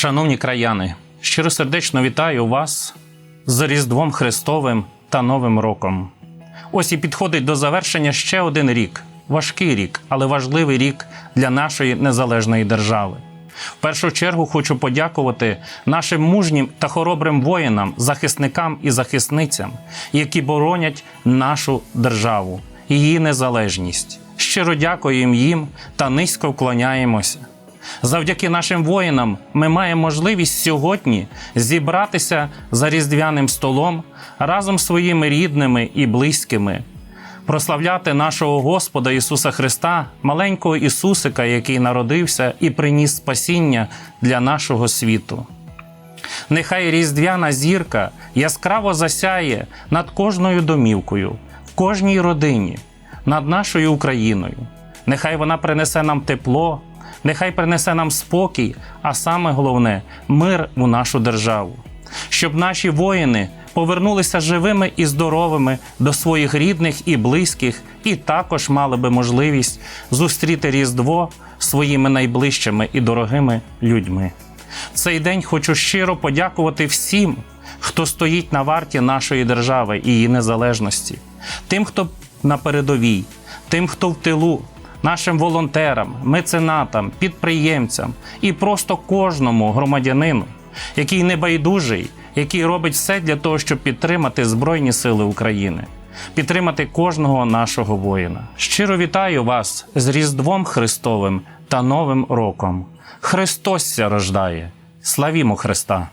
Шановні краяни, щиросердечно вітаю вас з Різдвом Христовим та Новим роком. Ось і підходить до завершення ще один рік важкий рік, але важливий рік для нашої незалежної держави. В першу чергу хочу подякувати нашим мужнім та хоробрим воїнам, захисникам і захисницям, які боронять нашу державу, її незалежність. Щиро дякуємо їм та низько вклоняємося. Завдяки нашим воїнам ми маємо можливість сьогодні зібратися за різдвяним столом разом з своїми рідними і близькими, прославляти нашого Господа Ісуса Христа, маленького Ісусика, який народився і приніс спасіння для нашого світу. Нехай різдвяна зірка яскраво засяє над кожною домівкою, в кожній родині, над нашою Україною. Нехай вона принесе нам тепло, нехай принесе нам спокій, а саме головне мир у нашу державу. Щоб наші воїни повернулися живими і здоровими до своїх рідних і близьких, і також мали би можливість зустріти Різдво своїми найближчими і дорогими людьми. В цей день хочу щиро подякувати всім, хто стоїть на варті нашої держави і її незалежності, тим, хто на передовій, тим, хто в тилу, нашим волонтерам, меценатам, підприємцям і просто кожному громадянину, який небайдужий, який робить все для того, щоб підтримати Збройні Сили України, підтримати кожного нашого воїна. Щиро вітаю вас з Різдвом Христовим та Новим роком. Христос ся рождає. Славімо Христа!